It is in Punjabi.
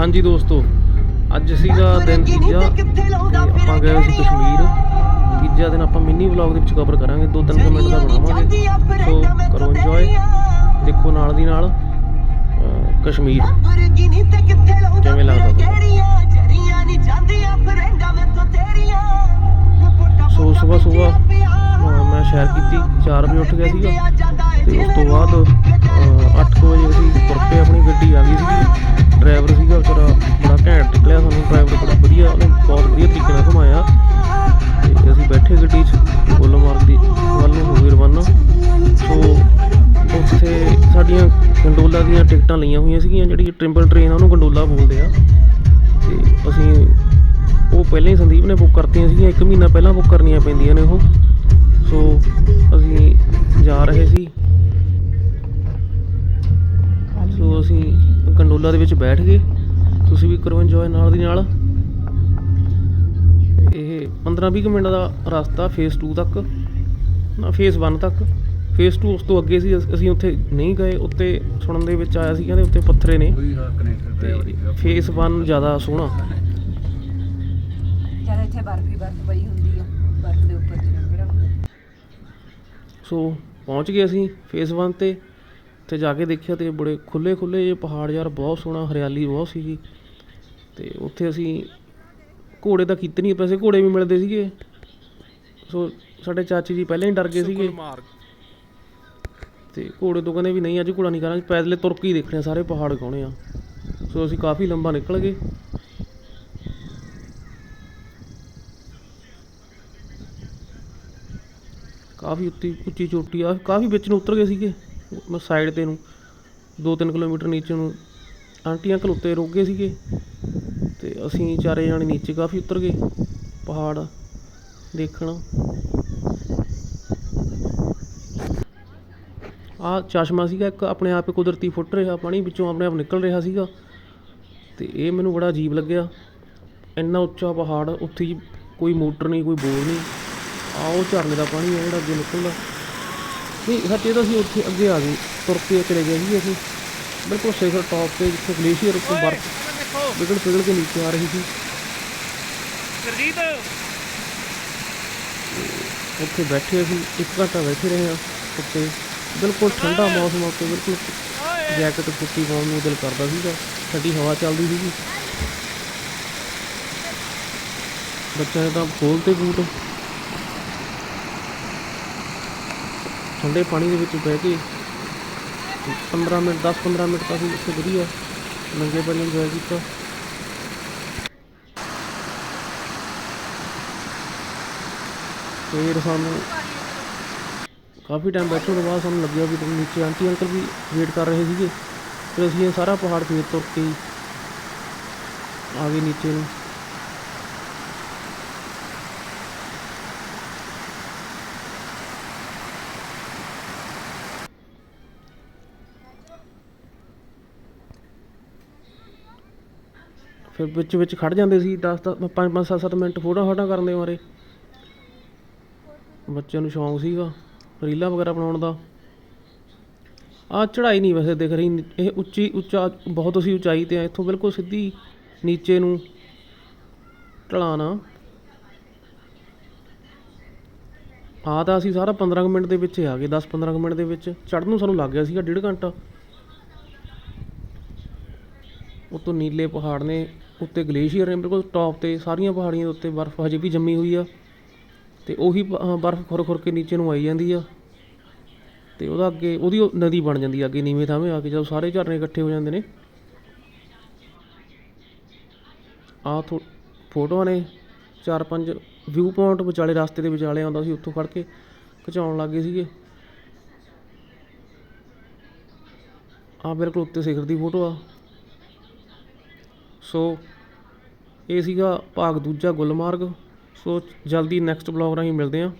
ਹਾਂਜੀ ਦੋਸਤੋ ਅੱਜ ਸੀਗਾ ਦਿਨ ਤੀਜਾ ਆਪਾਂ ਗਏ ਸੀ ਕਸ਼ਮੀਰ। ਤੀਜਾ ਦਿਨ ਆਪਾਂ ਮਿੰਨੀ ਵਲੌਗ ਦੇ ਵਿੱਚ ਕਵਰ ਕਰਾਂਗੇ 2-3 ਮਿੰਟ ਦਾ ਬਣਾਵਾਂਗੇ। ਸੋ ਕਰੋ ਇੰਜੋਏ ਦੇਖੋ ਨਾਲ ਦੀ ਨਾਲ ਕਸ਼ਮੀਰ। ਕਿਵੇਂ ਲੱਗਦਾ ਸੋ ਸਵੇਰ ਸਵੇਰ ਮੈਂ ਸ਼ਹਿਰ ਕੀਤੀ 4 ਵਜੇ ਉੱਠ ਗਿਆ ਸੀਗਾ। ਤੇ ਉਸ ਤੋਂ ਬਾਅਦ ਗੰਡੋਲਾ ਦੀਆਂ ਟਿਕਟਾਂ ਲਈਆਂ ਹੋਈਆਂ ਸੀਗੀਆਂ, ਜਿਹੜੀ ਟ੍ਰਿੰਪਲ ਟ੍ਰੇਨ ਆ, ਉਹਨੂੰ ਗੰਡੋਲਾ ਬੋਲਦੇ ਆ। ਤੇ ਅਸੀਂ ਉਹ ਪਹਿਲਾਂ ਹੀ ਸੰਦੀਪ ਨੇ ਬੁੱਕ ਕਰਤੀਆਂ ਸੀਗੀਆਂ, ਇੱਕ ਮਹੀਨਾ ਪਹਿਲਾਂ ਬੁੱਕ ਕਰਨੀਆਂ ਪੈਂਦੀਆਂ ਨੇ ਉਹ। ਸੋ ਅਸੀਂ ਜਾ ਰਹੇ ਸੀ। ਸੋ ਅਸੀਂ ਗੰਡੋਲਾ ਦੇ ਵਿੱਚ ਬੈਠ ਗਏ। ਤੁਸੀਂ ਵੀ ਕਰੋ ਇੰਜੋਏ ਨਾਲ ਦੀ ਨਾਲ। ਇਹ 15-20 ਮਿੰਟ ਦਾ ਰਸਤਾ ਫੇਸ 2 ਤੱਕ, ਨਾ ਫੇਸ 1 ਤੱਕ। ਫੇਸ 2 ਉਸ ਤੋਂ ਅੱਗੇ ਸੀ ਅਸ- ਅਸੀਂ ਉੱਥੇ ਨਹੀਂ ਗਏ ਉੱਤੇ ਸੁਣਨ ਦੇ ਵਿੱਚ ਆਇਆ ਸੀ ਕਹਿੰਦੇ ਉੱਤੇ ਪੱਥਰੇ ਨੇ। ਤੇ ਫੇਸ 1 ਜ਼ਿਆਦਾ ਸੋਹਣਾ। ਜਦ ਇੱਥੇ ਬਰਫ ਬਰਫ ਪਈ ਹੁੰਦੀ ਆ ਬਰਫ ਦੇ ਉੱਪਰ ਜਿਹੜਾ ਸੋ ਪਹੁੰਚ ਗਏ ਅਸੀਂ ਫੇਸ 1 ਤੇ ਤੇ ਜਾ ਕੇ ਦੇਖਿਆ ਤੇ ਬੜੇ ਖੁੱਲੇ ਖੁੱਲੇ ਜਿਹੇ ਪਹਾੜ ਯਾਰ ਬਹੁਤ ਸੋਹਣਾ ਹਰਿਆਲੀ ਬਹੁਤ ਸੀਗੀ। ਤੇ ਉੱਥੇ ਅਸੀਂ ਘੋੜੇ ਤਾਂ ਕੀਤੇ ਨਹੀਂ ਪੈਸੇ ਘੋੜੇ ਵੀ ਮਿਲਦੇ ਸੀਗੇ। ਸੋ ਸਾਡੇ ਚਾਚੀ ਜੀ ਪਹਿਲਾਂ ਹੀ ਡਰ ਗਏ ਸੀਗੇ। ਤੇ ਘੋੜੇ ਤੋਂ ਕਹਿੰਦੇ ਵੀ ਨਹੀਂ ਅੱਜ ਘੋੜਾ ਨਹੀਂ ਕਰਾਂਗੇ ਪੈਦਲੇ ਤੁਰ ਕੇ ਹੀ ਦੇਖਣੇ ਆ, ਸਾਰੇ ਪਹਾੜ ਗਾਉਣੇ ਆ। ਸੋ ਅਸੀਂ ਕਾਫੀ ਲੰਬਾ ਨਿਕਲ ਗਏ। ਕਾਫੀ ਉੱਤੀ ਉੱਚੀ ਚੋਟੀ ਆ ਕਾਫੀ ਵਿੱਚ ਨੂੰ ਉਤਰ ਗਏ ਸੀਗੇ ਮੈਂ ਸਾਈਡ ਤੇ ਨੂੰ 2-3 ਕਿਲੋਮੀਟਰ ਨੀਚੇ ਨੂੰ ਆਂਟੀ ਅੰਕਲ ਉੱਤੇ ਰੁਕ ਗਏ ਸੀਗੇ ਤੇ ਅਸੀਂ ਚਾਰੇ ਜਾਣੇ ਨੀਚੇ ਕਾਫੀ ਉਤਰ ਗਏ ਪਹਾੜ ਦੇਖਣ। ਆ ਚਸ਼ਮਾ ਸੀਗਾ ਇੱਕ ਆਪਣੇ ਆਪ ਹੀ ਕੁਦਰਤੀ ਫੁੱਟ ਰਿਹਾ ਪਾਣੀ ਵਿੱਚੋਂ ਆਪਣੇ ਆਪ ਨਿਕਲ ਰਿਹਾ ਸੀਗਾ। ਤੇ ਇਹ ਮੈਨੂੰ ਬੜਾ ਅਜੀਬ ਲੱਗਿਆ। ਇੰਨਾ ਉੱਚਾ ਪਹਾੜ ਉੱਥੇ ਜੀ ਕੋਈ ਮੋਟਰ ਨਹੀਂ ਕੋਈ ਬੋਰ ਨਹੀਂ। ਆ ਉਹ ਝਰਨੇ ਦਾ ਪਾਣੀ ਹੈ ਜਿਹੜਾ ਅੱਗੇ ਨਿਕਲਦਾ। ਨਹੀਂ ਸੱਚ ਇਹ ਤਾਂ ਅਸੀਂ ਉੱਥੇ ਅੱਗੇ ਆ ਗਏ ਤੁਰ ਕੇ ਚਲੇ ਗਏ ਸੀ ਅਸੀਂ। ਬਿਲਕੁਲ ਸਿਖਰ ਟੌਪ ਤੇ ਜਿੱਥੇ ਗਲੇਸ਼ੀਅਰ ਉੱਤੇ ਬਰਫ਼ ਪਿਘਲ ਪਿਘਲ ਕੇ ਨੀਚੇ ਆ ਰਹੀ ਸੀ। ਉੱਥੇ ਬੈਠੇ ਅਸੀਂ ਇੱਕ ਘੰਟਾ ਬੈਠੇ ਰਹੇ ਹਾਂ ਉੱਤੇ। ਬਿਲਕੁਲ ਠੰਡਾ ਮੌਸਮ ਉੱਤੇ ਬਿਲਕੁਲ ਜੈਕਟ ਕੁੱਤੀ ਪਾਉਣ ਨੂੰ ਦਿਲ ਕਰਦਾ ਸੀਗਾ, ਠੰਡੀ ਹਵਾ ਚੱਲਦੀ ਸੀਗੀ। ਬੱਚਿਆਂ ਨੇ ਤਾਂ ਖੋਲਤੇ ਬੂਟ। ਠੰਡੇ ਪਾਣੀ ਦੇ ਵਿੱਚ ਬਹਿ ਕੇ 15 ਮਿੰਟ 10-15 ਮਿੰਟ ਤੱਕ ਅਸੀਂ ਉੱਥੇ ਵਧੀਆ ਨੰਗੇ ਪੈਰੀ ਇੰਜੋਏ ਕੀਤਾ। ਫਿਰ ਸਾਨੂੰ ਕਾਫੀ ਟਾਈਮ ਬੈਠਣ ਤੋਂ ਬਾਅਦ ਸਾਨੂੰ ਲੱਗਿਆ ਵੀ ਨੀਚੇ ਆਂਟੀ ਅੰਕਲ ਵੀ ਵੇਟ ਕਰ ਰਹੇ ਸੀਗੇ। ਫਿਰ ਅਸੀਂ ਇਹ ਸਾਰਾ ਪਹਾੜ ਫੇਰ ਤੁਰ ਕੇ ਆ ਗਏ ਨੀਚੇ ਨੂੰ। ਫਿਰ ਵਿੱਚ ਵਿੱਚ ਖੜ ਜਾਂਦੇ ਸੀ 10 10 5 5 7 7 ਮਿੰਟ ਫੋਟੋ ਫੋਟੋ ਕਰਨ ਦੇ ਮਾਰੇ। ਬੱਚਿਆਂ ਨੂੰ ਸ਼ੌਂਕ ਸੀਗਾ। ਰੀਲਾਂ ਵਗੈਰਾ ਬਣਾਉਣ ਦਾ। ਆ ਚੜਾਈ ਨਹੀਂ ਵੈਸੇ ਦਿਖ ਰਹੀ। ਇਹ ਉੱਚੀ, ਉੱਚਾ, ਬਹੁਤ ਅਸੀਂ ਉਚਾਈ ਤੇ ਆ। ਇੱਥੋਂ ਬਿਲਕੁਲ ਸਿੱਧੀ ਨੀਚੇ ਨੂੰ ਢਲਾਨ ਆ। ਤਾਂ ਅਸੀਂ ਸਾਰਾ 15 ਕੁ ਮਿੰਟ ਦੇ ਵਿੱਚ ਆ ਗਏ। 10 15 ਕੁ ਮਿੰਟ ਦੇ ਵਿੱਚ ਚੜ੍ਹਨ ਨੂੰ ਸਾਨੂੰ ਲੱਗ ਗਿਆ ਸੀਗਾ ਡੇਢ ਘੰਟਾ। ਉੱਤੋਂ ਨੀਲੇ ਪਹਾੜ ਨੇ, ਉੱਤੇ ਗਲੇਸ਼ੀਅਰ ਨੇ ਬਿਲਕੁਲ ਟੌਪ ਤੇ, ਸਾਰੀਆਂ ਪਹਾੜੀਆਂ ਦੇ ਉੱਤੇ ਬਰਫ਼ ਹਜੇ ਵੀ ਜੰਮੀ ਹੋਈ ਆ। ਤੇ ਉਹੀ ਬਰਫ਼ ਖੁਰ ਖੁਰ ਕੇ ਨੀਚੇ ਨੂੰ ਆਈ ਜਾਂਦੀ ਆ। ਤੇ ਉਹਦਾ ਅੱਗੇ, ਉਹਦੀ ਉਹ ਨਦੀ ਬਣ ਜਾਂਦੀ ਆ ਅੱਗੇ ਨੀਵੇਂ ਥਾਵੇਂ ਆ ਕੇ, ਜਦੋਂ ਸਾਰੇ ਝਰਨੇ ਇਕੱਠੇ ਹੋ ਜਾਂਦੇ ਨੇ। ਆ ਥੋ, ਫੋਟੋਆਂ ਨੇ ਚਾਰ ਪੰਜ ਵਿਊ ਪੁਆਇੰਟ ਵਿਚਾਲੇ, ਰਸਤੇ ਦੇ ਵਿਚਾਲੇ ਆਉਂਦਾ ਸੀ, ਉੱਥੋਂ ਫੜ ਕੇ ਖਿਚਾਉਣ ਲੱਗ ਗਏ ਸੀਗੇ। ਆ ਬਿਲਕੁਲ ਉੱਤੇ ਸਿਖਰ ਦੀ ਫੋਟੋ ਆ। ਸੋ, ਇਹ ਸੀਗਾ ਭਾਗ ਦੂਜਾ ਗੁਲਮਾਰਗ। ਸੋ ਜਲਦੀ ਨੈਕਸਟ ਬਲੌਗ ਰਾਹੀਂ ਮਿਲਦੇ ਹਾਂ।